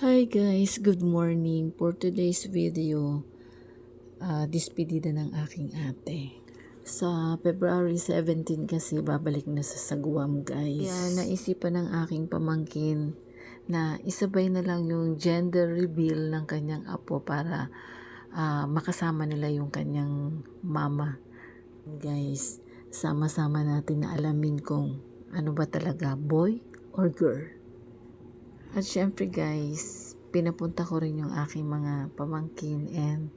Hi guys, good morning. For today's video, uh, dispedida ng aking ate. Sa February 17 kasi babalik na sa Saguam guys. Kaya naisipan ng aking pamangkin na isabay na lang yung gender reveal ng kanyang apo para ah, makasama nila yung kanyang mama. Guys, sama-sama natin na alamin kung ano ba talaga, boy or girl. At syempre guys, pinapunta ko rin yung aking mga pamangkin and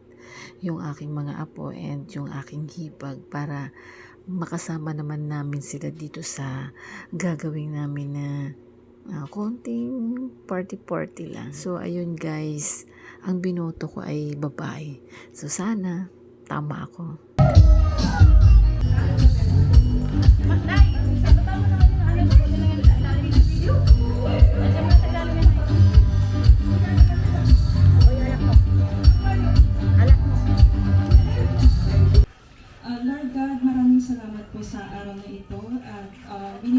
yung aking mga apo and yung aking hipag para makasama naman namin sila dito sa gagawin namin na ah, konting party-party lang. So ayun guys, ang binoto ko ay babae. So sana tama ako. Uh,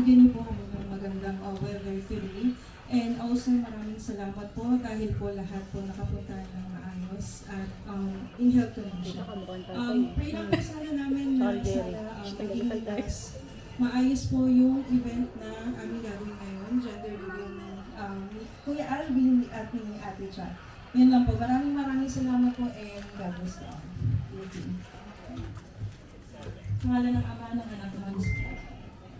binigyan niyo po kami ng magandang uh, weather today. And also maraming salamat po dahil po lahat po nakapunta ng maayos at um, in health condition. Um, pray lang po sana namin na sana um, maging mas maayos po yung event na aming gagawin ngayon, gender reveal ni um, Kuya Alvin at ni Ate Cha. Yun lang po. Maraming maraming salamat po and God bless you all. Thank you. Sa ngalan ng Ama, ng Anak, ng Espiritu.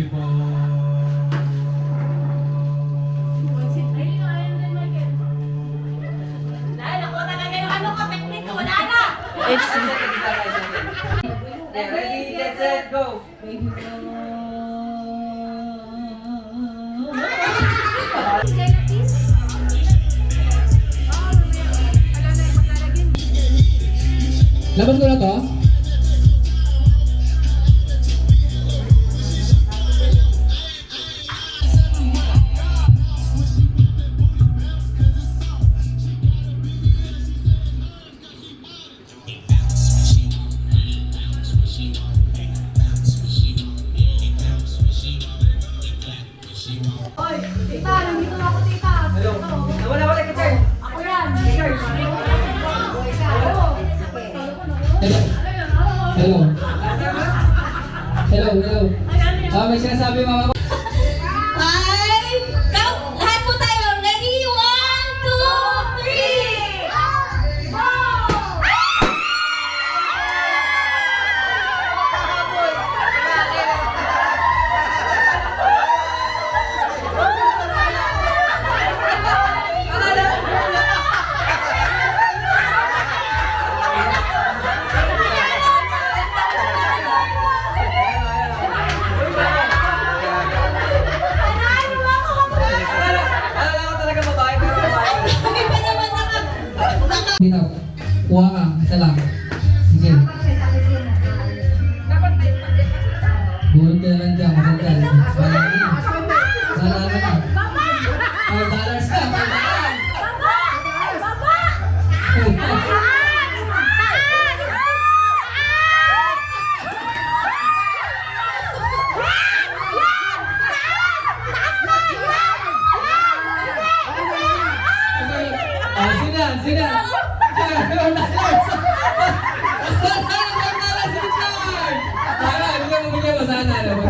It's Ready, get set, go! Labas ko na to? Ah, 我啊在哪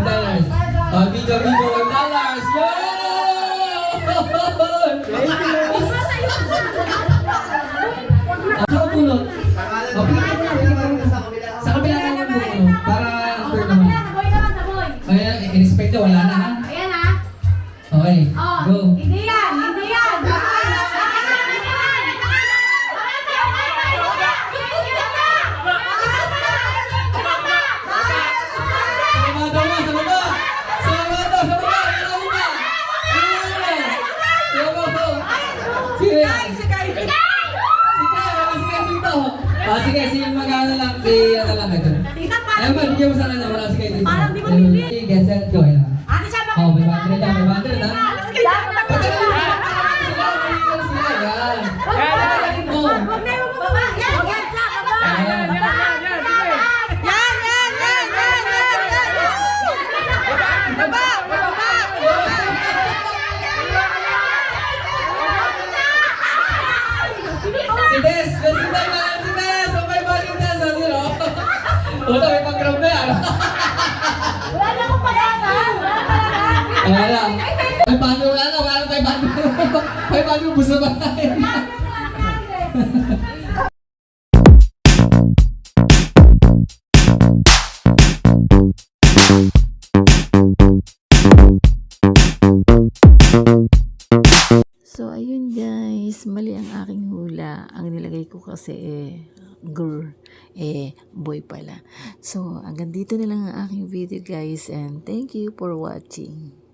dollars. Ah, bigo, bigo, one Ah, sige, si mag-ano lang, si ano lang ito. Tita, Ayun ba, bigyan mo sa kanya, wala si kayo dito. Parang di ba bibili? Sige, set, go. Puta, may pag-grab na yan. Wala na akong pag-asa. Wala talaga. Wala. May bando, wala na, wala na tayo bando. May bando, busa ba tayo? So, ayun guys, mali ang aking hula. Ang nilagay ko kasi eh, girl, eh, boy pala. So, hanggang dito na lang ang aking video guys and thank you for watching.